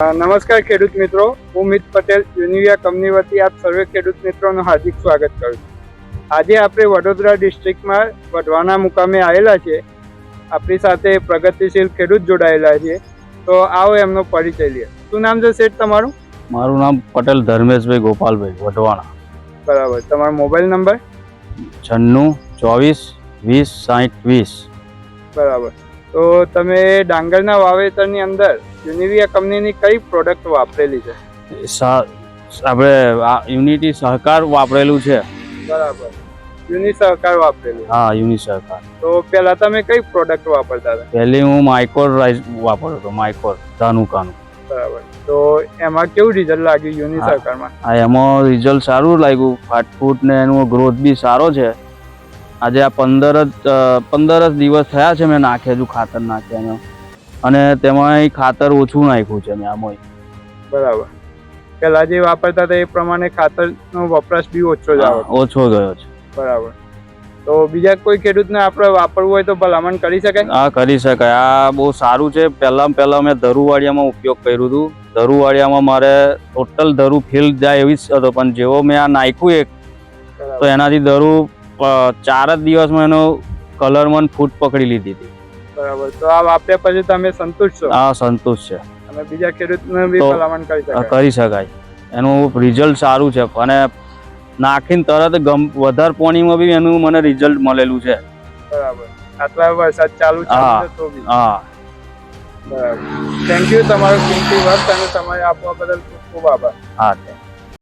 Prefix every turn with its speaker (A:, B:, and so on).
A: નમસ્કાર ખેડૂત મિત્રો. હું મિત પટેલ યુનિવિયા કંપની વતી આપ સર્વે ખેડૂત મિત્રોનું હાર્દિક સ્વાગત કરું છું. આજે આપણે વડોદરા ડિસ્ટ્રિક્ટમાં વઢવાના મુકામે આવેલા છે આપણી સાથે પ્રગતિશીલ ખેડૂત જોડાયેલા છે. તો આવો એમનો પરિચય લઈએ. શું નામ છે શેઠ તમારું?
B: મારું નામ પટેલ ધર્મેશભાઈ ગોપાલભાઈ વઢવાણા.
A: બરાબર. તમારો મોબાઈલ નંબર?
B: છન્નું ચોવીસ વીસ સાઠ વીસ.
A: બરાબર. તો તમે ડાંગરના વાવેતરની અંદર યુનિવિયા કંપનીની કઈ પ્રોડક્ટ વાપરેલી છે?
B: આપણે આ યુનિટી સહકાર વાપરેલું છે.
A: બરાબર. યુનિ સહકાર વાપરેલી.
B: હા યુનિ સહકાર.
A: તો પહેલા તમે કઈ પ્રોડક્ટ વાપરતા હતા?
B: પહેલી હું માઇકોર રાઈસ વાપરતો હતો માઇકોર ધાનુકાનું
A: બરાબર. તો એમાં કેવું રિઝલ્ટ લાગ્યું યુનિ. સહકારમાં?
B: હા એમાં રિઝલ્ટ સારું લાગ્યું. ફાટફૂટ ને એનો ગ્રોથ બી સારો છે. આજે આ પંદર જ પંદર જ દિવસ થયા છે મેં નાખ્યા હજુ ખાતર નાખ્યા અને તેમાં ખાતર ઓછું નાખ્યું છે મેં આમાં
A: બરાબર. પહેલાં જે વાપરતા હતા એ પ્રમાણે ખાતરનો વપરાશ બી ઓછો જ
B: ઓછો ગયો છે.
A: બરાબર. તો બીજા કોઈ ખેડૂતને આપણે વાપરવું હોય તો ભલામણ કરી શકાય?
B: હા કરી શકાય. આ બહુ સારું છે. પહેલાં પહેલાં મેં ધરુવાડિયામાં ઉપયોગ કર્યું હતું. ધરુવાડિયામાં મારે ટોટલ ધરુ ફિલ્ડ જાય એવી જ હતો. પણ જેવો મેં આ નાખ્યું એક તો એનાથી ધરુ ચાર જ દિવસમાં એનો કલર મન ફૂટ પકડી લીધી હતી.
A: બરાબર. તો આ વાપર્યા પછી તમે સંતુષ્ટ છો?
B: હા સંતુષ્ટ છે.
A: અને બીજા ખેડૂતને બી ભલામણ કરી શકાય.
B: કરી શકાય. એનું રિઝલ્ટ સારું છે. અને નાખીને તરત ગમ વધારે પાણીમાં બી એનું મને રિઝલ્ટ મળેલું છે.
A: બરાબર. આટલા વરસાદ ચાલુ. છે તો બી.
B: હા.
A: બરાબર. થેન્ક યુ તમારો કિંમતી વર્ક અને સમય આપવા બદલ ખૂબ ખૂબ આભાર.
B: હા